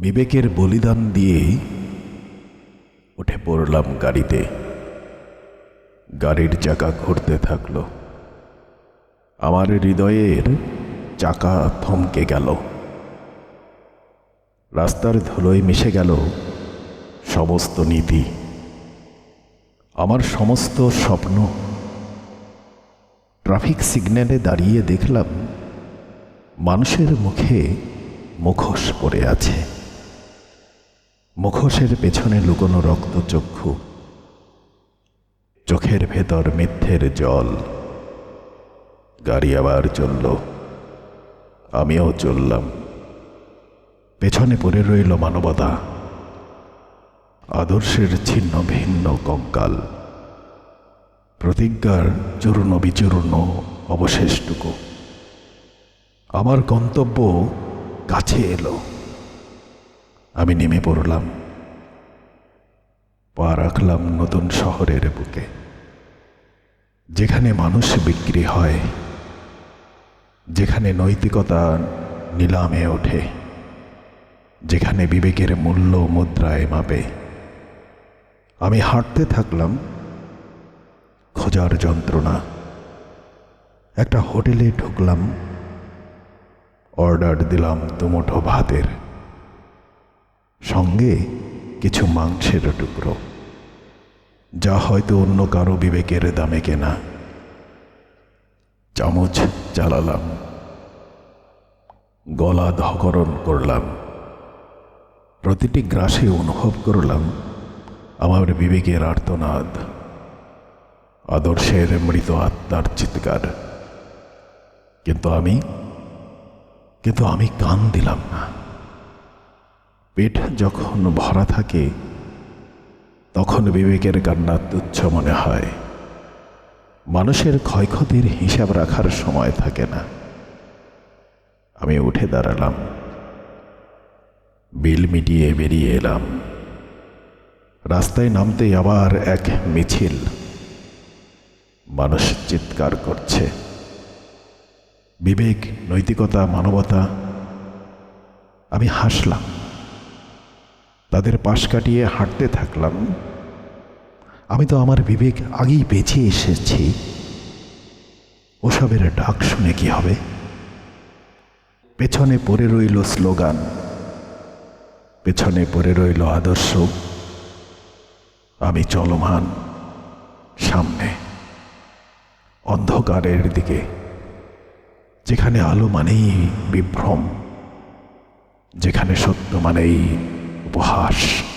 বিবেকের বলিদান দিয়ে উঠে পড়লাম গাড়িতে। গাড়ির চাকা ঘুরতে থাকল। আমার হৃদয়ের চাকা থমকে গেল। রাস্তার ধুলোয় মিশে গেল সমস্ত নীতি। আমার সমস্ত স্বপ্ন। ট্রাফিক সিগন্যালে দাঁড়িয়ে দেখলাম মানুষের মুখে মুখোশ পড়ে আছে। মুখোশের পেছনে লুকোনো রক্তচক্ষু চোখের ভেতর মিথ্যের জল। গাড়ি আবার চলল, আমিও চললাম। পেছনে পড়ে রইল মানবতা, আদর্শের ছিন্ন ভিন্ন কঙ্কাল। প্রতিজ্ঞার চূর্ণ বিচূর্ণ অবশেষটুকু। আমার গন্তব্য কাছে এলো। আমি নেমে পড়লাম। পা রাখলাম নতুন শহরের বুকে, যেখানে মানুষ বিক্রি হয়, যেখানে নৈতিকতা নিলামে ওঠে, যেখানে বিবেকের মূল্য মুদ্রায় মাপে। আমি হাঁটতে থাকলাম, খোঁজার যন্ত্রণা। একটা হোটেলে ঢুকলাম, অর্ডার দিলাম দুমুঠো ভাতের। সঙ্গে কিছু মাংসের টুকরো, যা হয়তো অন্য কারও বিবেকের দামে কেনা। চামচ চালালাম গলা ধকরণ করলাম। প্রতিটি গ্রাসে অনুভব করলাম আমার বিবেকের আর্তনাদ, আদর্শের মৃত আত্মার চিৎকার। কিন্তু আমি কিন্তু আমি কান দিলাম না। পেট যখন ভরা থাকে, তখন বিবেকের কান্না তুচ্ছ মনে হয়। মানুষের ক্ষয়ক্ষতির হিসাব রাখার সময় থাকে না। আমি উঠে দাঁড়ালাম। বিল মিটিয়ে বেরিয়ে এলাম। রাস্তায় নামতেই আবার এক মিছিল। মানুষ চিৎকার করছে। বিবেক, নৈতিকতা, মানবতা। আমি হাসলাম। তাদের পাশ কাটিয়ে হাঁটতে থাকলাম। আমি তো আমার বিবেক আগেই বেঁচে এসেছি। ওসবের ডাক শুনে কি হবে? পেছনে পড়ে রইল স্লোগান। পেছনে পড়ে রইল আদর্শ। আমি চলমান। সামনে। অন্ধকারের দিকে। যেখানে আলো মানেই বিভ্রম। যেখানে সত্য মানেই 不合适